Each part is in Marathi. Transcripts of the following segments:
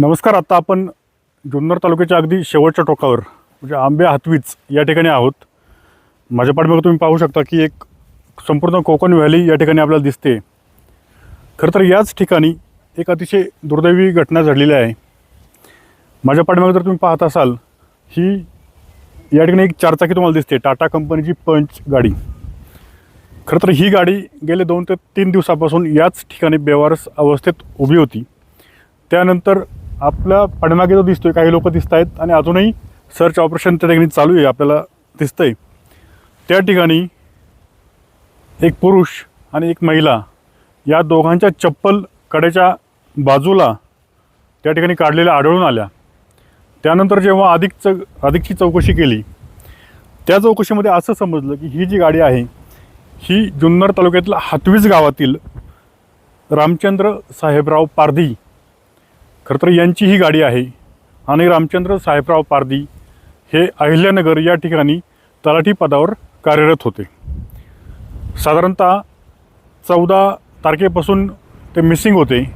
नमस्कार आता आपण जुन्नर तालुक्याच्या अगदी शेवटच्या टोकावर म्हणजे आंबे हातवीच या ठिकाणी आहोत. माझ्या पाठीमागे तुम्ही पाहू शकता की एक संपूर्ण कोकण व्हॅली या ठिकाणी आपल्याला दिसते. खरं तर याच ठिकाणी एक अतिशय दुर्दैवी घटना घडलेली आहे. माझ्या पाठीमागे जर तुम्ही पाहत असाल ही या ठिकाणी एक चारचाकी तुम्हाला दिसते टाटा कंपनीची पंच गाडी. खरं तर ही गाडी गेले दोन ते तीन दिवसापासून याच ठिकाणी बेवारस अवस्थेत उभी होती. त्यानंतर आपल्या पाठीमागे तो दिसतोय काही लोक दिसत आहेत आणि अजूनही सर्च ऑपरेशन त्या ठिकाणी चालू आहे आपल्याला दिसतंय. त्या ठिकाणी एक पुरुष आणि एक महिला या दोघांच्या चप्पल कडेच्या बाजूला त्या ठिकाणी काढलेल्या आढळून आल्या. त्यानंतर जेव्हा अधिक च अधिकची चौकशी केली त्या चौकशीमध्ये असं समजलं की ही जी गाडी आहे ही जुन्नर तालुक्यातील हातवीज गावातील रामचंद्र साहेबराव पारधी खरं तर यांची ही गाडी आहे. आणि रामचंद्र साहेबराव पारधी हे अहिल्यानगर या ठिकाणी तलाठी पदावर कार्यरत होते. साधारणतः चौदा तारखेपासून ते मिसिंग होते.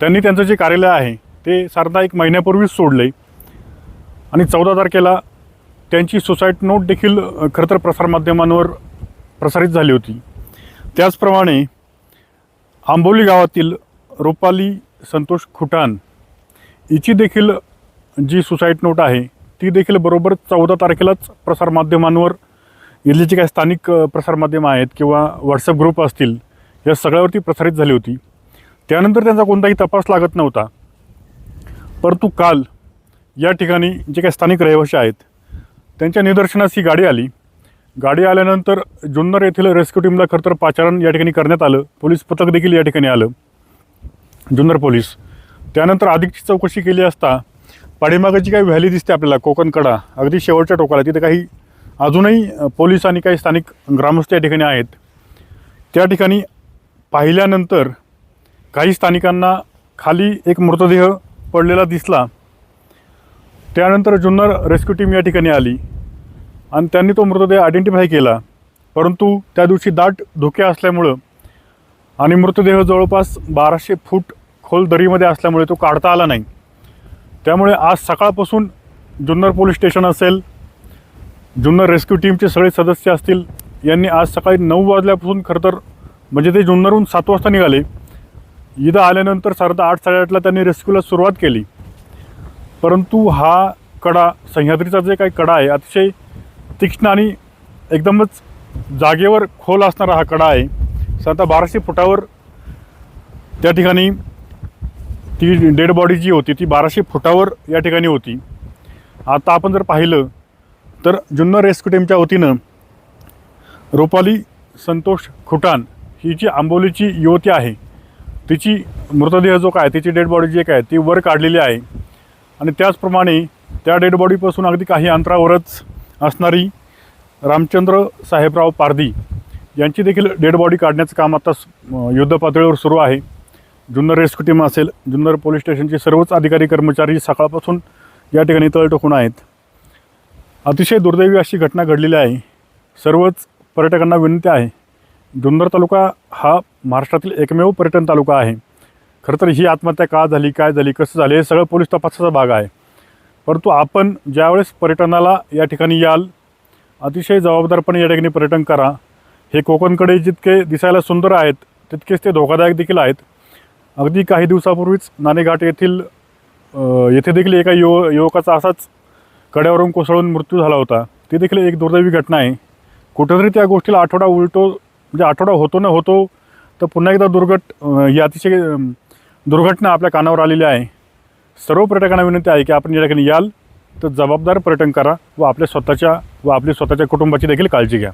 त्यांनी त्यांचं जे कार्यालय आहे ते साधारणतः एक महिन्यापूर्वीच सोडले. आणि चौदा तारखेला त्यांची सुसाईड नोट देखील अ, खरं तर प्रसारमाध्यमांवर प्रसारित झाली होती. त्याचप्रमाणे आंबोली गावातील रुपाली संतोष खुटान हिची देखील जी सुसाईड नोट आहे ती देखील बरोबर चौदा तारखेलाच प्रसारमाध्यमांवर इथली जी काही स्थानिक प्रसारमाध्यमं आहेत किंवा व्हॉट्सअप ग्रुप असतील या सगळ्यावरती प्रसारित झाली होती. त्यानंतर त्यांचा कोणताही तपास लागत नव्हता. परंतु काल या ठिकाणी जे काही स्थानिक रहिवासी आहेत त्यांच्या निदर्शनास ही गाडी आली. गाडी आल्यानंतर जुन्नर येथील रेस्क्यू टीमला खरं तर पाचारण या ठिकाणी करण्यात आलं. पोलीस पथक देखील या ठिकाणी आलं. जुन्नर पोलीस त्यानंतर अधिकची चौकशी केली असता पाठीमागे जी काही व्हॅली दिसते आपल्याला कोकणकडा. अगदी शेवटच्या टोकाला तिथे काही अजूनही पोलीस आणि काही स्थानिक ग्रामस्थ या ठिकाणी आहेत. त्या ठिकाणी पाहिल्यानंतर काही स्थानिकांना खाली एक मृतदेह पडलेला दिसला. त्यानंतर जुन्नर रेस्क्यू टीम या ठिकाणी आली आणि त्यांनी तो मृतदेह आयडेंटिफाय केला. परंतु त्या दिवशी दाट धुके असल्यामुळं आणि मृतदेह जवळपास बाराशे फूट खोल दरीमध्ये असल्यामुळे तो काढता आला नाही. त्यामुळे आज सकाळपासून जुन्नर पोलीस स्टेशन असेल जुन्नर रेस्क्यू टीमचे सगळे सदस्य असतील यांनी आज सकाळी नऊ वाजल्यापासून खरं तर म्हणजे ते जुन्नरहून सात वाजता निघाले. इथं आल्यानंतर साधारणतः आठ साडेआठला त्यांनी रेस्क्यूला सुरुवात केली. परंतु हा कडा सह्याद्रीचा जे काही कडा आहे अतिशय तीक्ष्ण आणि एकदमच जागेवर खोल असणारा हा कडा आहे. साधारणतः बाराशे फुटावर त्या ठिकाणी ती डेड बॉडी जी होती ती बाराशे फुटावर या ठिकाणी होती. आता आपण जर पाहिलं तर जुन्नर रेस्क्यू टीमच्या वतीनं रुपाली संतोष खुटान ही जी आंबोलीची युवती आहे तिची मृतदेह जो काय तिची डेड बॉडी जी काय ती वर काढलेली आहे. आणि त्याचप्रमाणे त्या डेड बॉडीपासून अगदी काही अंतरावरच असणारी रामचंद्र साहेबराव पारदी यांची देखील डेड बॉडी काढण्याचं काम आता युद्धपातळीवर युद्ध पातळीवर सुरू आहे. जुन्नर रेस्क्यू टीम असेल जुन्नर पोलीस स्टेशनचे सर्वच अधिकारी कर्मचारी सकाळपासून या ठिकाणी तळ टोकून आहेत. अतिशय दुर्दैवी अशी घटना घडलेली आहे. सर्वच पर्यटकांना विनंती आहे. जुन्नर तालुका हा महाराष्ट्रातील एकमेव पर्यटन तालुका आहे. खरं तर ही आत्महत्या का झाली काय झाली कसं झालं हे सगळं पोलीस तपासाचा भाग आहे. परंतु आपण ज्यावेळेस पर्यटनाला या ठिकाणी याल अतिशय जबाबदारपणे या ठिकाणी पर्यटन करा. हे कोकणकडे जितके दिसायला सुंदर आहेत तितकेच ते धोकादायक देखील आहेत. अगदी काही दिवसापूर्वीच नाणेघाट येथील येथे देखील एका युव युवकाचा असाच कड्यावरून कोसळून मृत्यू झाला होता. ती देखील एक दुर्दैवी घटना आहे. कुठेतरी त्या गोष्टीला आठवडा उलटो म्हणजे आठवडा होतो न होतो तर पुन्हा एकदा दुर्घट ही अतिशय दुर्घटना आपल्या कानावर आलेली आहे. सर्व पर्यटकांना विनंती आहे की आपण या ठिकाणी याल तर जबाबदार पर्यटन करा व आपल्या स्वतःच्या व आपल्या स्वतःच्या कुटुंबाची देखील काळजी घ्या.